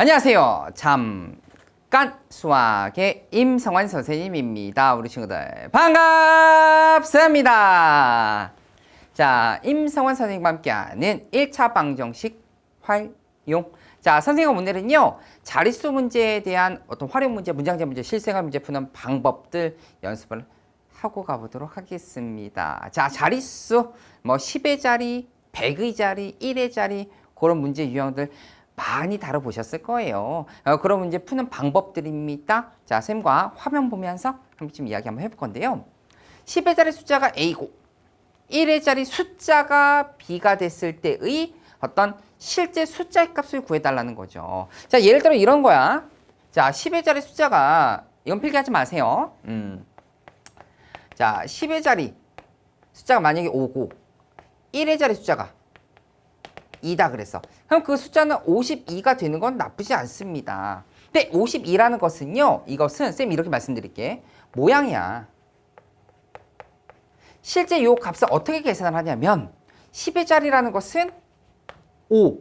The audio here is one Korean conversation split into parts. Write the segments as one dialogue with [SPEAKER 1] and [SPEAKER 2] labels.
[SPEAKER 1] 안녕하세요. 잠깐 수학의 임성환 선생님입니다. 우리 친구들 반갑습니다. 자, 임성환 선생님과 함께하는 1차 방정식 활용. 자, 선생님 오늘은요, 자릿수 문제에 대한 어떤 활용 문제, 문장제 문제, 실생활 문제 푸는 방법들 연습을 하고 가보도록 하겠습니다. 자, 자릿수, 뭐 10의 자리, 100의 자리, 1의 자리, 그런 문제 유형들 많이 다뤄보셨을 거예요. 어, 그런 문제 푸는 방법들입니다. 자, 쌤과 화면 보면서 한번 좀 이야기 한번 해볼 건데요. 10의 자리 숫자가 A고, 1의 자리 숫자가 B가 됐을 때의 어떤 실제 숫자의 값을 구해달라는 거죠. 자, 예를 들어 이런 거야. 자, 10의 자리 숫자가, 이건 필기하지 마세요. 음. 자, 10의 자리 숫자가 만약에 5고, 1의 자리 숫자가 2다 그랬어. 그럼 그 숫자는 52가 되는 건 나쁘지 않습니다. 근데 52라는 것은요, 이것은 쌤 이렇게 말씀드릴게. 모양이야. 실제 요 값을 어떻게 계산을 하냐면 10의 자리라는 것은 5,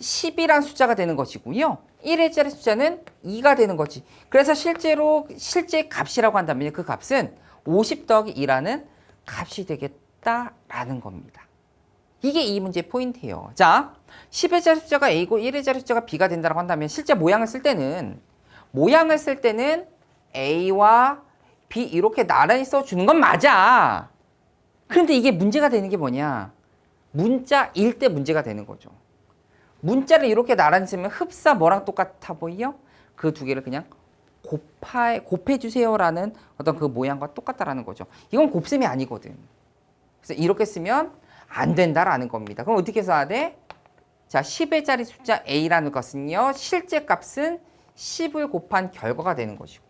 [SPEAKER 1] 10이란 숫자가 되는 것이고요. 1의 자리 숫자는 2가 되는 거지. 그래서 실제로 실제 값이라고 한다면 그 값은 50 더하기 2라는 값이 되겠다라는 겁니다. 이게 이 문제의 포인트예요. 자, 10의 자리 숫자가 A고 1의 자리 숫자가 B가 된다고 한다면 실제 모양을 쓸 때는 모양을 쓸 때는 A와 B 이렇게 나란히 써주는 건 맞아. 그런데 이게 문제가 되는 게 뭐냐? 문자일 때 문제가 되는 거죠. 문자를 이렇게 나란히 쓰면 흡사 뭐랑 똑같아 보이요? 그 두 개를 그냥 곱하, 곱해주세요라는 어떤 그 모양과 똑같다라는 거죠. 이건 곱셈이 아니거든. 그래서 이렇게 쓰면 안 된다라는 겁니다. 그럼 어떻게 써야 돼? 자, 10의 자리 숫자 A라는 것은요, 실제 값은 10을 곱한 결과가 되는 것이고,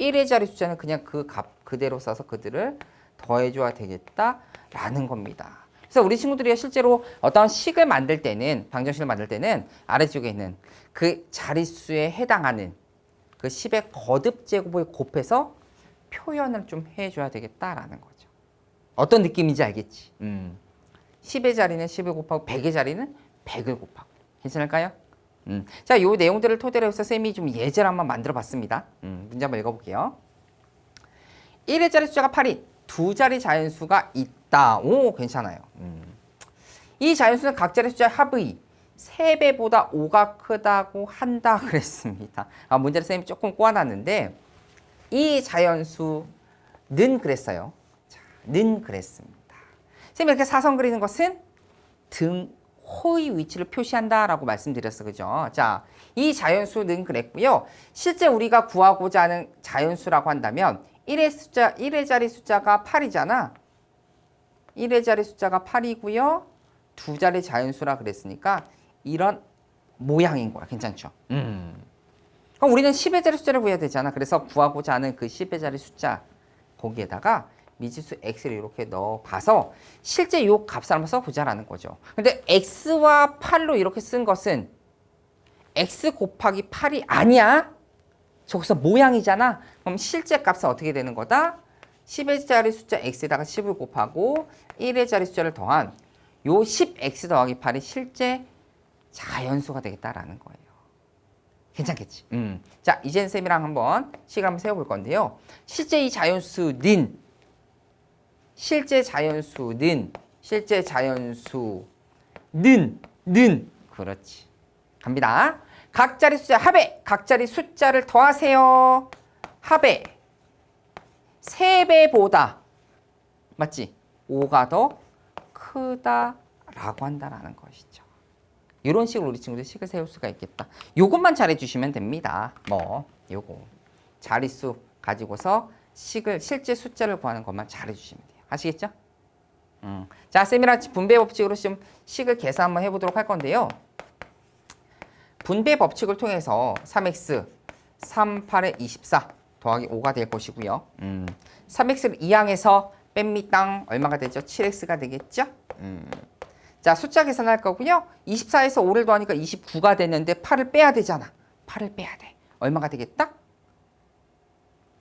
[SPEAKER 1] 1의 자리 숫자는 그냥 그 값 그대로 써서 그들을 더해줘야 되겠다라는 겁니다. 그래서 우리 친구들이 실제로 어떤 식을 만들 때는, 방정식을 만들 때는 아래쪽에 있는 그 자릿수에 해당하는 그 10의 거듭 제곱을 곱해서 표현을 좀 해줘야 되겠다라는 거죠. 어떤 느낌인지 알겠지? 음. 10의 자리는 10을 곱하고 100의 자리는 100을 곱하고. 괜찮을까요? 음. 자, 요 내용들을 토대로 해서 쌤이 좀 예제를 한번 만들어 봤습니다. 음, 문제 한번 읽어볼게요. 1의 자리 숫자가 8인 두 자리 자연수가 있다. 오, 괜찮아요. 음. 이 자연수는 각 자리 숫자의 합의 3배보다 5가 크다고 한다 그랬습니다. 아, 문제를 쌤이 조금 꼬아놨는데 이 자연수는 그랬어요. 자, 는 그랬습니다. 쌤이 이렇게 사선 그리는 것은 등 호의 위치를 표시한다라고 말씀드렸어. 그죠? 자, 이 자연수는 그랬고요. 실제 우리가 구하고자 하는 자연수라고 한다면 1의 숫자, 1의 자리 숫자가 8이잖아. 1의 자리 숫자가 8이고요. 두 자리 자연수라 그랬으니까 이런 모양인 거야. 괜찮죠? 음. 그럼 우리는 10의 자리 숫자를 구해야 되잖아. 그래서 구하고자 하는 그 10의 자리 숫자 거기에다가 미지수 x를 이렇게 넣어 봐서 실제 요 값을 한번 써보자라는 거죠. 근데 x와 8로 이렇게 쓴 것은 x 곱하기 8이 아니야. 저기서 모양이잖아. 그럼 실제 값은 어떻게 되는 거다? 10의 자리 숫자 x에다가 10을 곱하고 1의 자리 숫자를 더한 요 10x 더하기 8이 실제 자연수가 되겠다라는 거예요. 괜찮겠지? 음. 자, 이젠 쌤이랑 한번 식을 한번 세워볼 건데요. 실제 이 자연수는 실제 자연수는 실제 자연수는 는 그렇지. 갑니다. 각 자리 숫자 합에 각 자리 숫자를 더하세요. 합에 3배보다 맞지? 5가 더 크다라고 한다라는 것이죠. 이런 식으로 우리 친구들 식을 세울 수가 있겠다. 요것만 잘해 주시면 됩니다. 뭐 요거 자릿수 가지고서 식을 실제 숫자를 구하는 것만 잘해 주시면 돼요. 아시겠죠? 음. 자, 쌤이랑 분배 법칙으로 좀 식을 계산 한번 해보도록 할 건데요. 분배 법칙을 통해서 3x 3, 8에 24 더하기 5가 될 것이고요. 음. 3x를 2항에서 뺍니다. 얼마가 되죠? 7x가 되겠죠? 음. 자, 숫자 계산할 거고요. 24에서 5를 더하니까 29가 됐는데 8을 빼야 되잖아. 8을 빼야 돼. 얼마가 되겠다?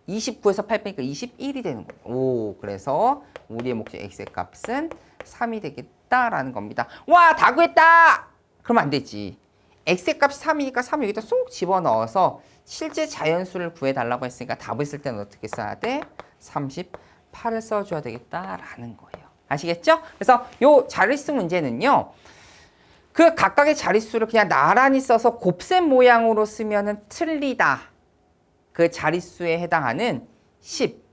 [SPEAKER 1] 29에서 8 빼니까 21이 되는 거예요. 오, 그래서 우리의 목적 x의 값은 3이 되겠다라는 겁니다. 와, 다 구했다! 그러면 안 되지. x의 값이 3이니까 3 여기다 쏙 집어넣어서 실제 자연수를 구해달라고 했으니까 답을 쓸 때는 어떻게 써야 돼? 38을 써줘야 되겠다라는 거예요. 아시겠죠? 그래서 요 자릿수 문제는요. 그 각각의 자릿수를 그냥 나란히 써서 곱셈 모양으로 쓰면 은 틀리다. 그 자릿수에 해당하는 10,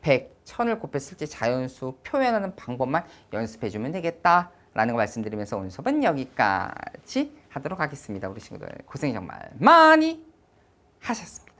[SPEAKER 1] 100, 1000을 곱해 실제 자연수 표현하는 방법만 연습해 주면 되겠다라는 거 말씀드리면서 오늘 수업은 여기까지 하도록 하겠습니다. 우리 친구들 고생 정말 많이 하셨습니다.